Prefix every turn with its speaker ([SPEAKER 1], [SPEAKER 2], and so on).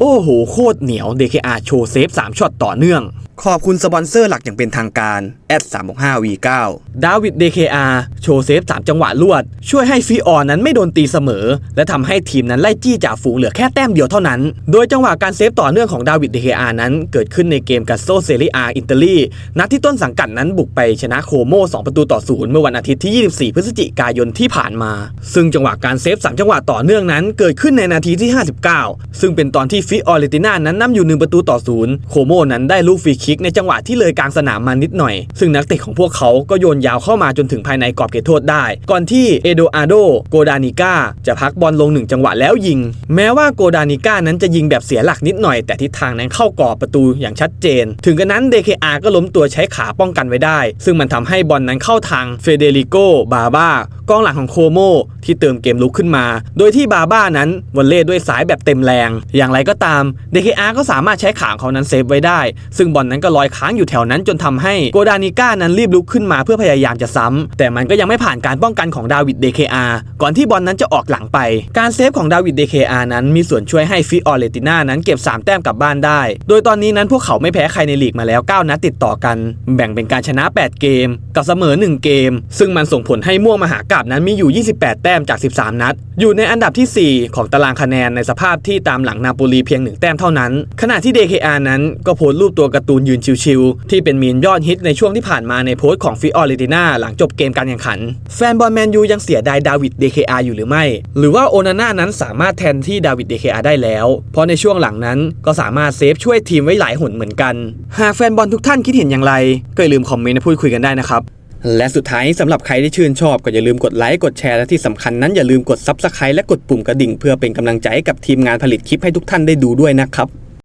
[SPEAKER 1] โอ้โหโคตรเหนียว DKR โชว์เซฟ 3ช็อตต่อเนื่อง ขอบคุณสปอนเซอร์หลักอย่างเป็นทางการแอด3 6 5 V9 ดาวิด DKR โชว์เซฟ 3 จังหวะลวด ช่วยให้ฟิออนนั้นไม่โดนตีเสมอ และทำให้ทีมนั้นไล่จี้จ่าฝูงเหลือแค่แต้มเดียวเท่านั้น โดยจังหวะการเซฟต่อเนื่องของดาวิด DKR นั้น เกิดขึ้นในเกมกัสโซเซรียอิตาลีนัดที่ต้นสังกัดนั้นบุกไปชนะโคโม2ประตูต่อศูนย์เมื่อวันอาทิตย์ที่ 24 พฤศจิกายนที่ผ่านมา ซึ่งจังหวะการเซฟ 3 จังหวะต่อเนื่องนั้น เกิดขึ้นในนาทีที่ 59 ซึ่งเป็นตอนที่ฟิออเรติน่านั้นนำอยู่หนึ่งประตูต่อศูนย์โคโมนั้นได้ลูกฟรีคิกในจังหวะที่เลยกลางสนามมานิดหน่อย ซึ่งนักเตะของพวกเขาก็โยนยาวเข้ามาจนถึงภายในกรอบเขตโทษได้ ก่อนที่เอโดอาโดโกดานิก้าจะพักบอลลงหนึ่งจังหวะแล้วยิง แม้ว่าโกดานิก้านั้นจะยิงแบบเสียหลักนิดหน่อย แต่ทิศทางนั้นเข้ากรอบประตูอย่างชัดเจน ถึงกระนั้น DKR ก็ล้มตัวใช้ขาป้องกันไว้ได้ ซึ่งมันทำให้บอลนั้นเข้าทางเฟเดริโกบาบ้ากองหลังของโคโมที่เติมเกมลุกขึ้นมา โดยที่บาบ้านั้นวอลเล่ด้วยสายแบบเต็มแรง อย่างไรก็ตาม DKR ก็สามารถใช้ขาของเขานั้นเซฟไว้ได้ ซึ่งบอลนั้นก็ลอยค้างอยู่แถวนั้นจนทำให้โกดานิก้านั้นรีบลุกขึ้นมาเพื่อพยายามจะซ้ำแต่มันก็ยังไม่ผ่านการป้องกันของดาวิด DKR ก่อนที่บอลนั้นจะออกหลังไป การเซฟของดาวิด DKR นั้นมีส่วนช่วยให้ฟิออเรติน่านั้นเก็บ 3 แต้มกลับบ้านได้ โดยตอนนี้นั้นพวกเขาไม่แพ้ใครในลีกมาแล้ว 9 นัดติดต่อกัน แบ่งเป็นการชนะ 8 เกม กับเสมอ 1 เกม ซึ่งมันส่งผลให้ม่วงมหากาบนั้นมีอยู่ 28 แต้มจาก 13 นัด อยู่ในอันดับทีสี่4 ของตารางคะแนนในสภาพที่ตามหลังนาโปลีเพียง 1 แต้มเท่านั้น ขณะที่ DKR นั้นก็โพสต์รูปตัวการ์ตูนยืนชิวๆที่เป็นมีนยอดฮิตในช่วงที่ผ่านมาในโพสต์ของฟิออเรติน่าหลังจบเกมการแข่งขัน แฟนบอลแมนยูยังเสียดายดาวิด DKR อาอยู่หรือไม่ หรือว่าโอนาน่านั้นสามารถแทนที่ดาวิด DKR ได้แล้ว เพราะในช่วงหลังนั้นก็สามารถเซฟช่วยทีมไว้หลายหนเหมือนกัน หากแฟนบอลทุกท่านคิดเห็นอย่างไร ก็อย่าลืมคอมเมนต์พูดคุยกันได้นะครับและสุดท้ายสำหรับใครที่ชื่นชอบก็อย่าลืมกดไลค์กดแชร์และที่สำคัญนั้นอย่าลืมกด Subscribe และกดปุ่มกระดิ่ง เพื่อเป็นกำลังใจให้กับทีมงานผลิตคลิปให้ทุกท่านได้ดูด้วยนะครับ